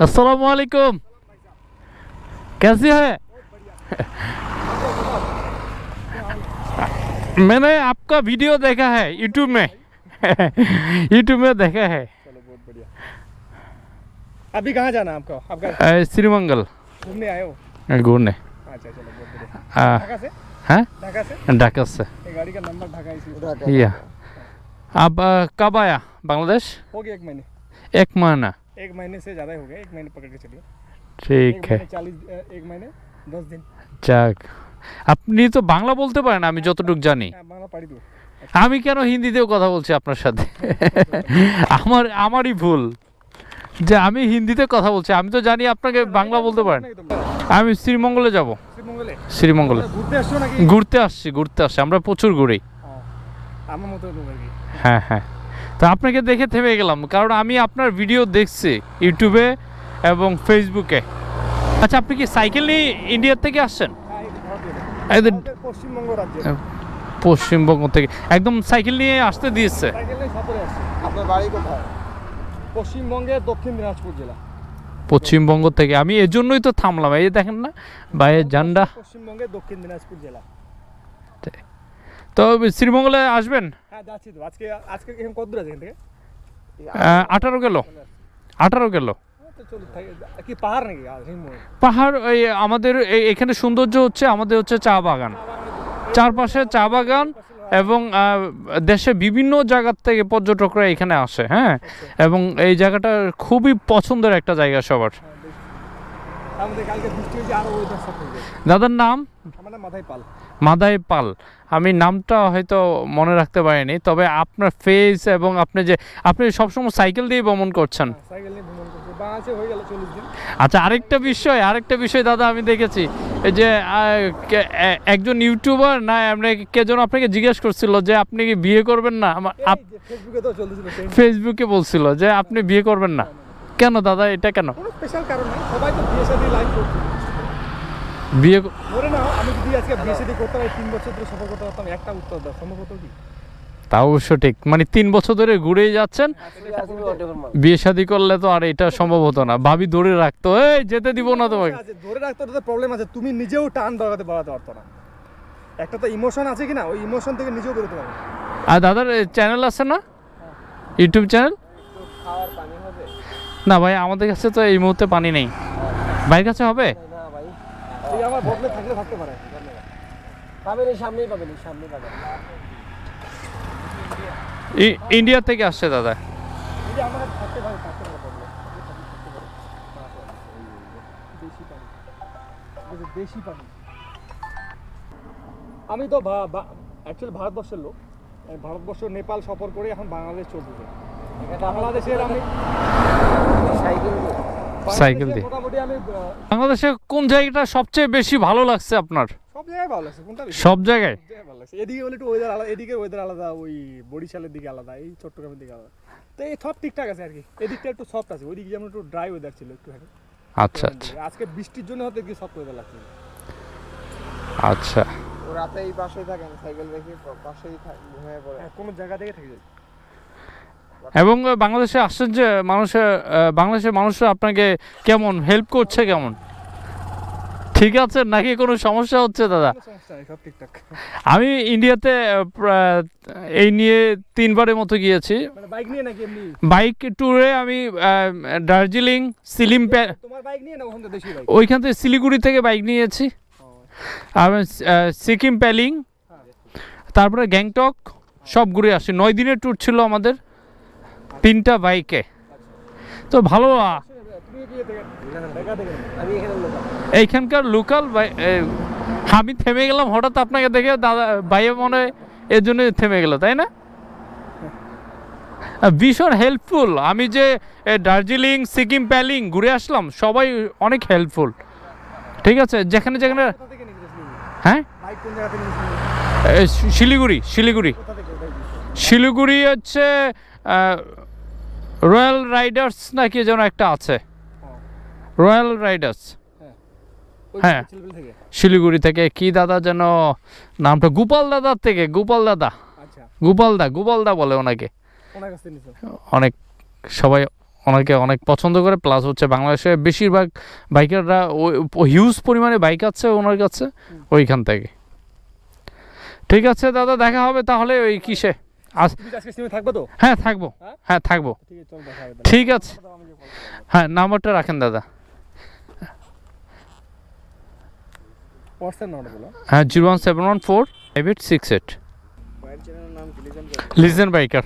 अस्सलाम वालेकुम कैसे है? मैंने आपका वीडियो देखा है यूट्यूब में। यूट्यूब में देखा है। चलो बहुत बढ़िया। अभी कहाँ जाना है आपको? आपका श्रीमंगल। घूमने आए हो? घूमने। अच्छा चलो बहुत बढ़िया। अ, ढाका से? ढाका गाड़ी का नंबर या। आप कब आया? बांग्लादेश? हो गया एक महीने। एक महीना। एक महीने से ज़्यादा ही हो गया एक महीने पकड़ के चलिए ঠিক एक है महीने चालीस एक महीने दस दिन যাক আপনি তো বাংলা বলতে পারেন আমি যতটুকু জানি হ্যাঁ বাংলা পারি তো আমি কেন হিন্দিতেও কথা বলছি আপনার সাথে আমার আমারই ভুল যে আমি হিন্দিতে কথা বলছি আমি তো জানি আপনাকে বাংলা বলতে পারেন নাকি তোমরা? আমি শ্রীমঙ্গলে যাব শ্রীমঙ্গলে শ্রীমঙ্গলে ঘুরতে আসছো নাকি ঘুরতে আসছি ঘুরতে আসছি আমরা প্রচুর ঘুরি ও, আমার মতো তো আর কি হ্যাঁ হ্যাঁ তো আপনাকে দেখে থেমে গেলাম কারণ আমি আপনার ভিডিও দেখছি ইউটিউবে এবং ফেসবুকে আচ্ছা আপনি কি সাইকেল নিয়ে ইন্ডিয়ার থেকে আসছেন? পশ্চিমবঙ্গ রাজ্যে। পশ্চিমবঙ্গ থেকে। একদম সাইকেল নিয়ে আসতে দিয়েছে। আপনার বাড়ি কোথায়? পশ্চিমবঙ্গের দক্ষিণ দিনাজপুর জেলা। পশ্চিমবঙ্গ থেকে। আমি এর জন্যই তো থামলাম। এই যে দেখেন না বাইরের জান্ডা। পশ্চিমবঙ্গের দক্ষিণ দিনাজপুর জেলা। তো শ্রীমঙ্গলে আসবেন? হ্যাঁ যাচ্ছি তো। আজকে আজকে এখানে কত দূর আছে এখান থেকে? আঠারো গেল। আঠারো গেল। কি পাহাড় নাকি? পাহাড় এই আমাদের এখানে সৌন্দর্য হচ্ছে আমাদের হচ্ছে চা বাগান। চারপাশে চা বাগান এবং দেশে বিভিন্ন জায়গার থেকে পর্যটকরা এখানে আসে হ্যাঁ? এবং এই জায়গাটা খুবই পছন্দের একটা জায়গা সবার। দাদার নাম? আমার নাম মাথায় পাল। মাদাই পাল। আমি নামটা হয়তো মনে রাখতে পারিনি তবে আপনার ফেস এবং আপনি যে আপনি সবসময় সাইকেল দিয়ে ভ্রমণ করছেন। হয়ে আচ্ছা আরেকটা বিষয় আরেকটা বিষয় দাদা আমি দেখেছি এই যে একজন ইউটিউবার না এমনি কে যেন আপনাকে জিজ্ঞেস করছিল যে আপনি কি বিয়ে করবেন না? আমার ফেসবুকে বলছিল যে আপনি বিয়ে করবেন না। কেন দাদা এটা কেন? বিয়ে বিয়ে যদি আজকে শাদী করতাম এই তিন বছর ধরে সফর করতে পারতাম একটা উত্তর দাও সম্ভব হতো কি? তা অবশ্য ঠিক। মানে তিন বছর ধরে ঘুরেই যাচ্ছেন বিয়ে শাদী করলে তো আর এটা সম্ভব হতো না। ভাবি ধরে রাখতো এই যেতে দিব না তোমাকে। ধরে রাখতে তো প্রবলেম আছে। তুমি নিজেও টান বাড়াতে বাড়াতে পারতো না। একটা তো ইমোশন আছে কি না ওই ইমোশন থেকে নিজেও বেরোতে পারবে আর দাদার চ্যানেল আছে না? ইউটিউব চ্যানেল না ভাই আমাদের কাছে তো এই মুহূর্তে পানি নেই। ভাইয়ের কাছে হবে? না ভাই এই আমার বদলে থাকলে থাকতে পারে। পাবেন এই সামনেই পাবেন এই সামনেই পাবেন। ই- ইন্ডিয়া থেকে আসছে দাদা। পানি। পানি। আমি তো অ্যাকচুয়ালি ভারতবর্ষের লোক। ভারতবর্ষ নেপাল সফর করে এখন বাংলাদেশ চলতেছে বাংলাদেশের আমি সাইকেল দিয়ে। মোটামুটি আমি বাংলাদেশে কোন জায়গাটা সবচেয়ে বেশি ভালো লাগছে আপনার? জায়গায় ভালো লাগছে কোনটা বেশি? সব জায়গায়? সব জায়গায় ভালো লাগছে। এদিকে হলে একটু ওয়েদার আলাদা এদিকে ওয়েদার আলাদা ওই বরিশালের দিকে আলাদা এই চট্টগ্রামের দিকে আলাদা। তো এই সব ঠিকঠাক আছে আর কি। এদিকটা একটু সফট আছে ওইদিকে যেমন একটু ড্রাই ওয়েদার ছিল একটু আচ্ছা আচ্ছা। আজকে বৃষ্টির জন্য হয়তো কি সফট ওয়েদার লাগছে। আচ্ছা। ও রাতে এই পাশেই থাকেন সাইকেল রেখে প- পাশেই থাক- ঘুমিয়ে পড়ে। হ্যাঁ কোনো জায়গা থেকে থেকে। যায় এবং বাংলাদেশে আসছেন যে মানুষের বাংলাদেশের মানুষরা আপনাকে কেমন হেল্প করছে কেমন? ঠিক আছে? নাকি কোনো সমস্যা হচ্ছে দাদা? আমি ইন্ডিয়াতে এই নিয়ে তিনবারের মতো গিয়েছি। মানে বাইক নিয়ে নাকি বাইক ট্যুরে আমি দার্জিলিং সিলিম ওইখান থেকে শিলিগুড়ি থেকে বাইক নিয়েছি। সিকিম প্যালিং তারপরে গ্যাংটক সব ঘুরে আসি। নয় দিনের ট্যুর ছিল আমাদের তিনটা বাইকে তো ভালো এইখানকার লোকাল আমি থেমে গেলাম হঠাৎ আপনাকে দেখে দাদা ভাইয়া মনে হয় এর জন্য থেমে গেল তাই না? ভীষণ হেল্পফুল আমি যে দার্জিলিং সিকিম প্যালিং ঘুরে আসলাম সবাই অনেক হেল্পফুল ঠিক আছে? যেখানে যেখানে হ্যাঁ? শিলিগুড়ি শিলিগুড়ি। শিলিগুড়ি হচ্ছে রয়্যাল রাইডার্স নাকি যেন একটা আছে। Royal Riders. হ্যাঁ। শিলিগুড়ি থেকে। কি দাদা যেন নামটা? গোপাল দাদার থেকে। গোপাল দাদা। আচ্ছা। গোপাল দা গোপাল দা বলে ওনাকে। অনেক সবাই ওনাকে অনেক পছন্দ করে। প্লাস হচ্ছে বাংলাদেশে বেশিরভাগ বাইকাররা হিউজ পরিমাণে বাইক আছে ওনার কাছে। ওইখান থেকে। ঠিক আছে দাদা দেখা হবে তাহলে ওই কিসে? হ্যাঁ থাকব। হ্যাঁ? হ্যাঁ থাকব। ঠিক আছে। হ্যাঁ নাম্বারটা রাখেন দাদা। হ্যাঁ zero one seven one four five eight six eight. Legend biker.